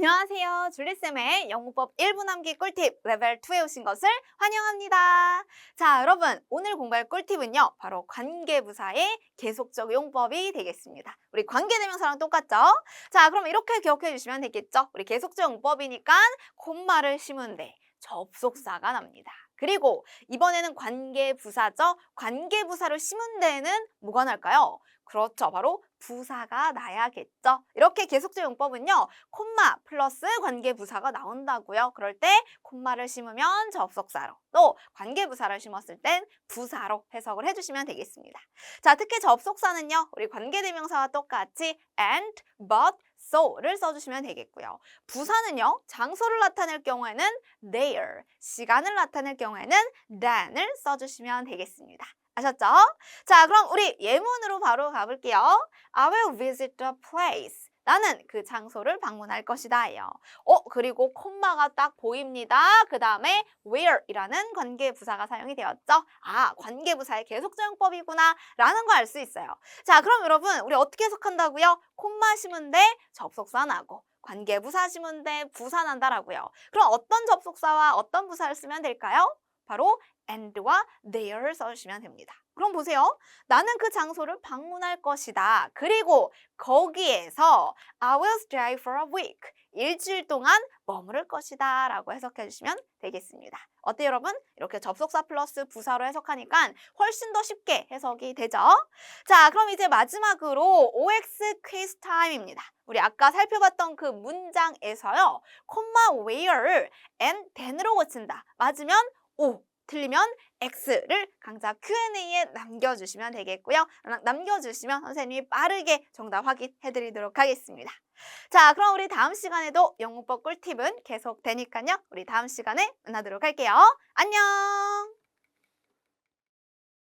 안녕하세요. 줄리쌤의 영어법 1분 암기 꿀팁 레벨 2에 오신 것을 환영합니다. 자, 여러분, 오늘 공부할 꿀팁은요. 바로 관계부사의 계속적 용법이 되겠습니다. 우리 관계대명사랑 똑같죠? 자, 그럼 이렇게 기억해 주시면 되겠죠? 우리 계속적 용법이니까 콤마를 심은 데 접속사가 납니다. 그리고 이번에는 관계부사죠? 관계부사를 심은 데에는 뭐가 날까요? 그렇죠. 바로 부사가 나야겠죠. 이렇게 계속적 용법은요. 콤마 플러스 관계 부사가 나온다고요. 그럴 때 콤마를 심으면 접속사로 또 관계 부사를 심었을 땐 부사로 해석을 해주시면 되겠습니다. 자, 특히 접속사는요. 우리 관계대명사와 똑같이 and, but, so를 써주시면 되겠고요. 부사는요. 장소를 나타낼 경우에는 there, 시간을 나타낼 경우에는 than을 써주시면 되겠습니다. 아셨죠? 자, 그럼 우리 예문으로 바로 가볼게요. I will visit the place. 나는 그 장소를 방문할 것이다 예요. 어, 그리고 콤마가 딱 보입니다. 그 다음에 where이라는 관계부사가 사용이 되었죠. 아, 관계부사의 계속적용법이구나 라는 걸알수 있어요. 자, 그럼 여러분 우리 어떻게 해석한다고요? 콤마 심은 데 접속사 나고 관계부사 심은 데 부사 난다라고요. 그럼 어떤 접속사와 어떤 부사를 쓰면 될까요? 바로 and와 there를 써주시면 됩니다. 그럼 보세요. 나는 그 장소를 방문할 것이다. 그리고 거기에서 I will stay for a week. 일주일 동안 머무를 것이다. 라고 해석해 주시면 되겠습니다. 어때요, 여러분? 이렇게 접속사 플러스 부사로 해석하니까 훨씬 더 쉽게 해석이 되죠? 자, 그럼 이제 마지막으로 OX 퀴즈 타임입니다. 우리 아까 살펴봤던 그 문장에서요. 콤마 where를 and then으로 고친다. 맞으면 O, 틀리면 X를 강좌 Q&A에 남겨주시면 되겠고요. 나- 남겨주시면 선생님이 빠르게 정답 확인해 드리도록 하겠습니다. 자, 그럼 우리 다음 시간에도 영문법 꿀팁은 계속 되니까요. 우리 다음 시간에 만나도록 할게요. 안녕!